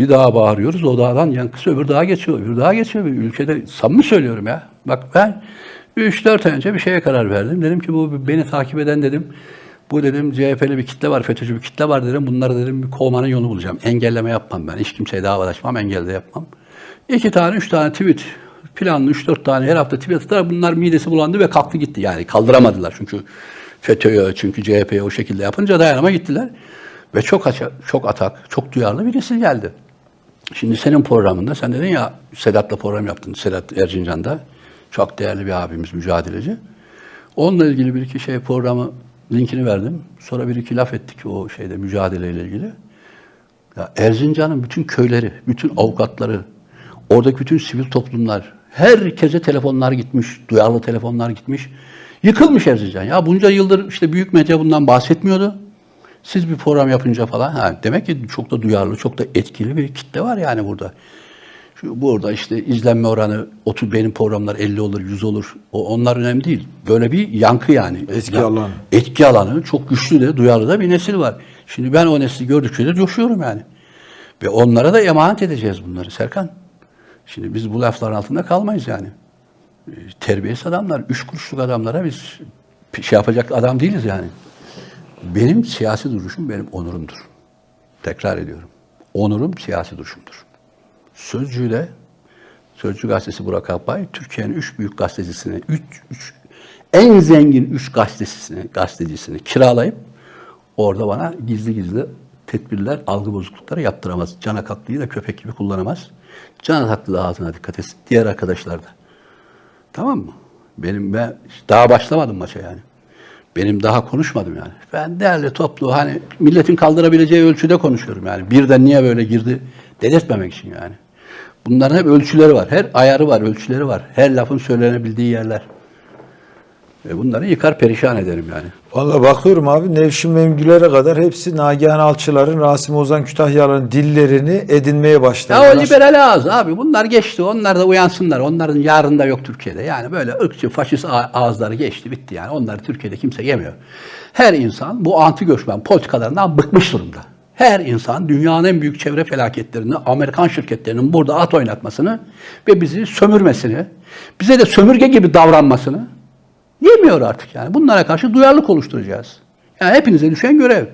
Bir dağa bağırıyoruz. O dağdan yankısı öbür dağa geçiyor. Öbür dağa geçiyor. Bir ülkede samimi söylüyorum ya. Bak ben 3-4 ay önce bir şeye karar verdim. Dedim ki bu beni takip eden dedim. Bu dedim CHP'li bir kitle var, FETÖ'cü bir kitle var dedim. Bunları dedim bir kovmanın yolunu bulacağım. Engelleme yapmam ben. Hiç kimseye davalaşmam, engelde yapmam. İki tane, üç tane tweet planlı üç dört tane her hafta tweet atar. Bunlar midesi bulandı ve kalktı gitti. Yani kaldıramadılar çünkü FETÖ'ye, çünkü CHP'ye o şekilde yapınca dayanama gittiler. Ve çok aça, çok atak, çok duyarlı birisi geldi. Şimdi senin programında, sen dedin ya Sedat'la program yaptın, Sedat Erzincan'da. Çok değerli bir abimiz, mücadeleci. Onunla ilgili bir iki şey programı linkini verdim. Sonra bir iki laf ettik o şeyde mücadeleyle ilgili. Ya Erzincan'ın bütün köyleri, bütün avukatları, oradaki bütün sivil toplumlar, herkese telefonlar gitmiş, duyarlı telefonlar gitmiş. Yıkılmış Erzincan. Ya bunca yıldır işte büyük medya bundan bahsetmiyordu. Siz bir program yapınca falan, ha, demek ki çok da duyarlı, çok da etkili bir kitle var yani burada. Şu burada işte izlenme oranı 30 benim programlar 50 olur, 100 olur. O onlar önemli değil. Böyle bir yankı yani. Etki Ya- alanı. Etki alanı çok güçlü de, duyarlı da bir nesil var. Şimdi ben o nesli gördükçe de coşuyorum yani. Ve onlara da emanet edeceğiz bunları Serkan. Şimdi biz bu lafların altında kalmayız yani. Ee, Terbiyesiz adamlar, üç kuruşluk adamlara biz şey yapacak adam değiliz yani. Benim siyasi duruşum benim onurumdur. Tekrar ediyorum. Onurum siyasi duruşumdur. Sözcü'yle Sözcü gazetesi Burak Alpay Türkiye'nin üç büyük gazetecisini, üç, üç en zengin üç gazetecisini, gazetecisini kiralayıp orada bana gizli gizli tedbirler, algı bozuklukları yaptıramaz. Canak Haklı'yı da köpek gibi kullanamaz. Canak Haklı da ağzına dikkat etsin. Diğer arkadaşlar da. Tamam mı? Benim ben daha başlamadım maça yani. Benim daha konuşmadım yani. Ben değerli toplu hani milletin kaldırabileceği ölçüde konuşuyorum yani. Birden niye böyle girdi dedirtmemek için yani. Bunların hep ölçüleri var. Her ayarı var, ölçüleri var. Her lafın söylenebildiği yerler. Ve bunları yıkar perişan ederim yani. Valla bakıyorum abi Nevşin Mengüler'e kadar hepsi Nagihan Alçılar'ın, Rasim Ozan Kütahyalı'nın dillerini edinmeye başladılar. Ya o liberal ağız abi. Bunlar geçti. Onlar da uyansınlar. Onların yarın da yok Türkiye'de. Yani böyle ırkçı, faşist ağızları geçti, bitti yani. Onları Türkiye'de kimse yemiyor. Her insan bu anti göçmen politikalarından bıkmış durumda. Her insan dünyanın en büyük çevre felaketlerini, Amerikan şirketlerinin burada at oynatmasını ve bizi sömürmesini, bize de sömürge gibi davranmasını yemiyor artık yani. Bunlara karşı duyarlılık oluşturacağız. Yani hepinize düşen görev.